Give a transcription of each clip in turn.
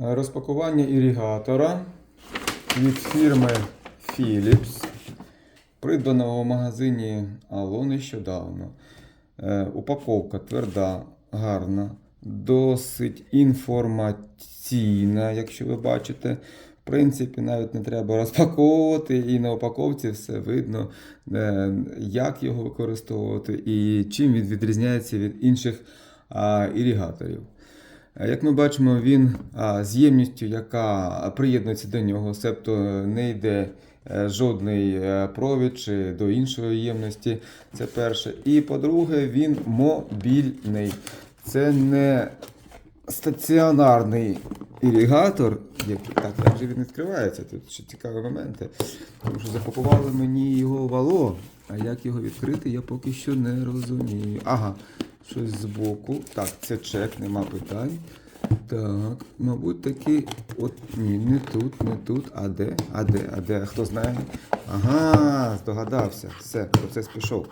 Розпакування іригатора від фірми Philips, придбаного в магазині Allo нещодавно. Е, Упаковка тверда, гарна, досить інформаційна, якщо ви бачите. В принципі, навіть не треба розпаковувати, і на упаковці все видно, е, як його використовувати і чим він відрізняється від інших а, ірігаторів. Як ми бачимо, він з ємністю, яка приєднується до нього, себто не йде е, жодний е, провід чи до іншої ємності. Це перше. І по-друге, він мобільний. Це не стаціонарний іригатор. Як, так, як же він відкривається? Тут ще цікаві моменти. Тому що запакували мені його вало, а як його відкрити, я поки що не розумію. Ага, щось збоку. Так, це чек, нема питань. Так, мабуть, таки. От ні, не тут, не тут. А де? А де? А де? Хто знає? Ага, здогадався. Все, процес пішов.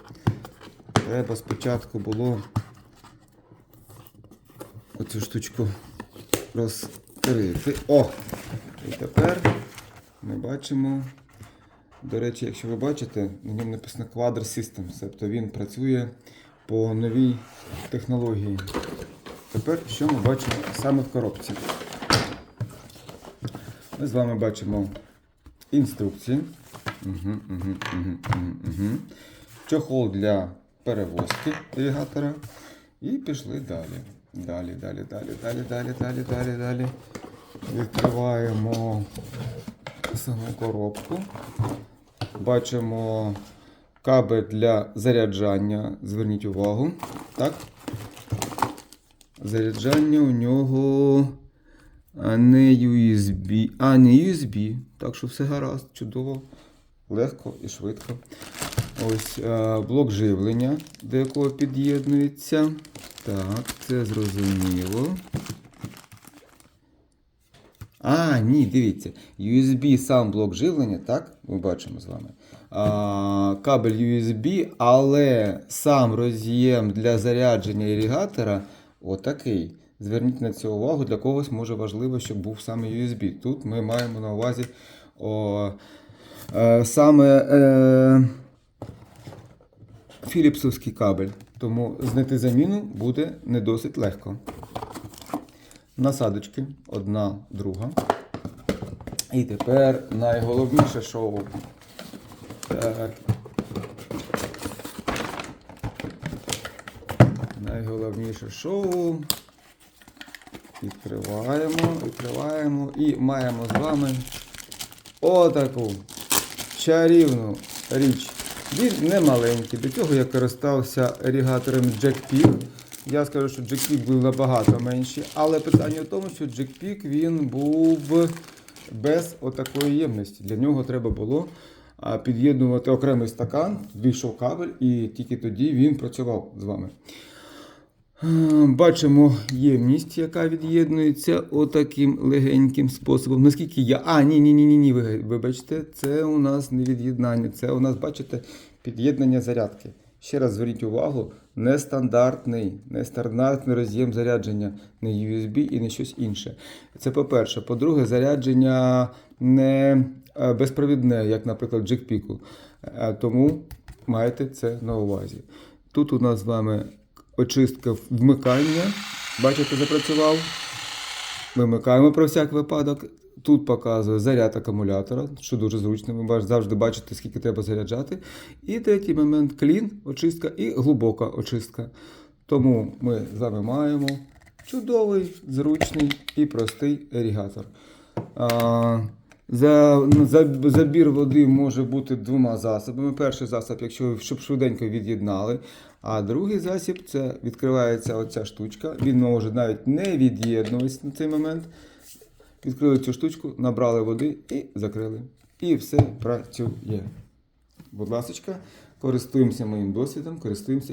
Треба спочатку було оцю штучку розкрити. О! І тепер ми бачимо. До речі, якщо ви бачите, на ньому написано Quadr Systems, тобто він працює по новій технології. Тепер що ми бачимо саме в коробці? Ми з вами бачимо інструкції. Угу, угу, угу, угу. Чохол для перевозки навігатора. І пішли далі. Далі, далі, далі, далі, далі, далі, далі, далі. Відкриваємо саму коробку. Бачимо кабель для заряджання. Зверніть увагу. Так? Заряджання у нього не USB, а не USB. Так що все гаразд, чудово, легко і швидко. Ось блок живлення, до якого під'єднується. Так, це зрозуміло. А, ні, дивіться. USB сам блок живлення, так? Ми бачимо з вами. А, кабель USB, але сам роз'єм для зарядження іригатора отакий. Зверніть на це увагу, для когось може важливо, щоб був саме USB. Тут ми маємо на увазі о, е, саме е, філіпсовський кабель. Тому знайти заміну буде не досить легко. Насадочки одна, друга. І тепер найголовніше шоу. Так. Найголовніше шоу. Відкриваємо, відкриваємо і маємо з вами отаку чарівну річ. Він не маленький. До цього я користався ерігатором Jackpік. Я скажу, що Jackpік був набагато менший, але питання в тому, що Jackpік він був без отакої ємності. Для нього треба було під'єднувати окремий стакан, вийшов кабель, і тільки тоді він працював з вами. Е, Бачимо ємність, яка від'єднується отаким легеньким способом. Наскільки я. А, ні, ні, ні, ні, ні, ви- вибачте, це у нас не від'єднання, це у нас, бачите, під'єднання зарядки. Ще раз зверніть увагу, нестандартний, нестандартний роз'єм зарядження, не USB і не щось інше. Це по-перше. По-друге, зарядження не е, безпровідне, як, наприклад, джекпіку. Е, Тому майте це на увазі. Тут у нас з вами очистка вмикання. Бачите, запрацював. Вимикаємо про всяк випадок. Тут показує заряд акумулятора, що дуже зручно. Ви завжди бачите, скільки треба заряджати. І третій момент клін, очистка і глибока очистка. Тому ми з вами маємо чудовий, зручний і простий ерігатор. А, за, за, забір води може бути двома засобами. Перший засіб, якщо щоб швиденько від'єднали. А другий засіб це відкривається оця штучка. Він може навіть не від'єднуватися на цей момент. Відкрили цю штучку, набрали води і закрили. І все працює. Будь ласка, користуємося моїм досвідом, користуємося.